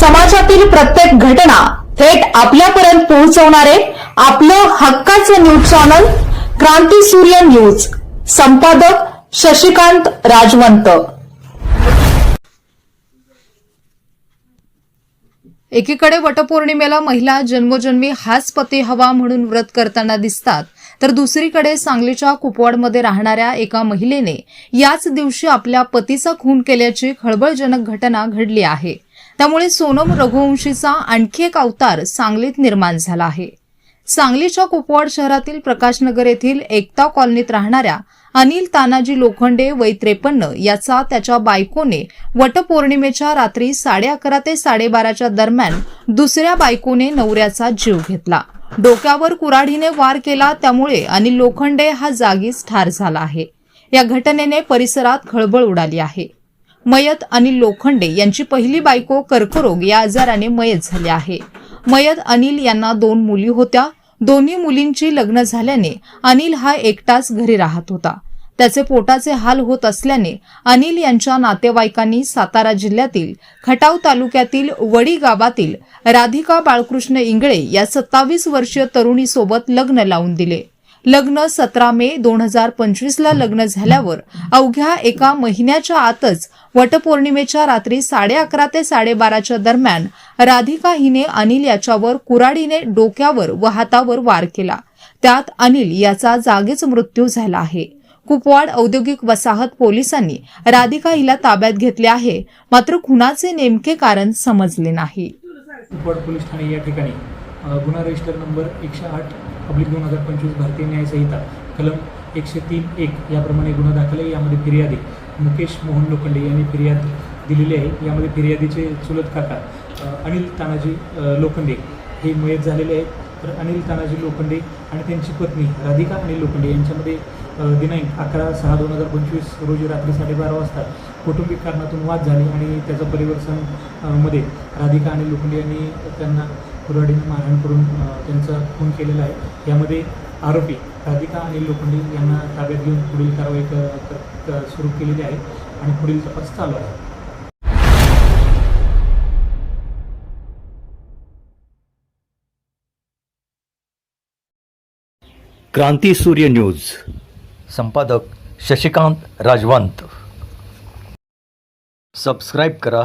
समाजातील प्रत्येक घटना थेट आपल्यापर्यंत पोहोचवणारे आपलं हक्काचं न्यूज चॅनल क्रांती सूर्य न्यूज. संपादक शशिकांत राजवंत. एकीकडे वटपौर्णिमेला महिला जन्मोजन्मी हाच पती हवा म्हणून व्रत करताना दिसतात तर दुसरीकडे सांगलीच्या कुपवाडमध्ये राहणाऱ्या एका महिलेने याच दिवशी आपल्या पतीचा खून केल्याची खळबळजनक घटना घडली आहे. त्यामुळे सोनम रघुवंशीचा आणखी एक अवतार सांगलीत निर्माण झाला आहे. सांगलीच्या कुपवाड शहरातील प्रकाशनगर येथील एकता कॉलनीत राहणाऱ्या अनिल तानाजी लोखंडे वय त्रेपन्न याचा त्याच्या बायकोने वटपौर्णिमेच्या रात्री साडे अकरा ते साडेबाराच्या दरम्यान दुसऱ्या बायकोने नवऱ्याचा जीव घेतला. डोक्यावर कुऱ्हाडीने वार केला त्यामुळे अनिल लोखंडे हा जागीच ठार झाला आहे. या घटनेने परिसरात खळबळ उडाली आहे. मयत अनिल लोखंडे यांची पहिली बायको कर्करोग या आजाराने मयत झाली आहे. मयत अनिल यांना दोन मुली होत्या. दोन्ही मुलींची लग्न झाल्याने अनिल हा एकटाच घरी राहत होता. त्याचे पोटाचे हाल होत असल्याने अनिल यांच्या नातेवाईकांनी सातारा जिल्ह्यातील खटाव तालुक्यातील वडी गावातील राधिका बाळकृष्ण इंगळे या सत्तावीस वर्षीय तरुणीसोबत लग्न लावून दिले. लग्न सतरा मे दोन हजार पंचवीसला लग्न झाल्यावर अवघ्या एका महिन्याच्या आतच वटपौर्णिमेच्या रात्री साडे अकरा ते साडेबाराच्या दरम्यान राधिका हिने अनिल याच्यावर कुराडीने डोक्यावर व हातावर वार केला. त्यात अनिल याचा जागीच मृत्यू झाला आहे. कुपवाड औद्योगिक वसाहत पोलिसांनी राधिका हिला ताब्यात घेतले आहे मात्र खुनाचे नेमके कारण समजले नाही. कुपवाड पोलीस ठाणे या ठिकाणी गुन्हा रजिस्टर नंबर एकशे आठ पब्लिक दोन हजार पंचवीस भारतीय न्यायसंहिता कलम एकशे तीन एक याप्रमाणे गुन्हा दाखल आहे. यामध्ये फिर्यादी मुकेश मोहन लोखंडे यांनी फिर्याद दिलेली आहे. यामध्ये फिर्यादीचे चुलत काका अनिल तानाजी लोखंडे हे मयत झालेले आहेत. तर अनिल तानाजी लोखंडे आणि त्यांची पत्नी राधिका अनिल लोखंडे यांच्यामध्ये दिनांक अकरा सहा दोन हजार पंचवीस रोजी रात्री साडेबारा वाजता कौटुंबिक कारणातून वाद झाले आणि त्याचं परिवर्तनमध्ये राधिका आणि लोखंडे यांनी त्यांना कुऱ्हाडीने मारहाण करून त्यांचा खून केलेला आहे. यामध्ये आरोपी राधिका आणि लोखंडे यांना ताब्यात घेऊन पुढील कारवाई सुरू केलेली आहे आणि पुढील तपास चालू आहे. क्रांती सूर्य न्यूज. संपादक शशिकांत राजवंत. सबस्क्राईब करा.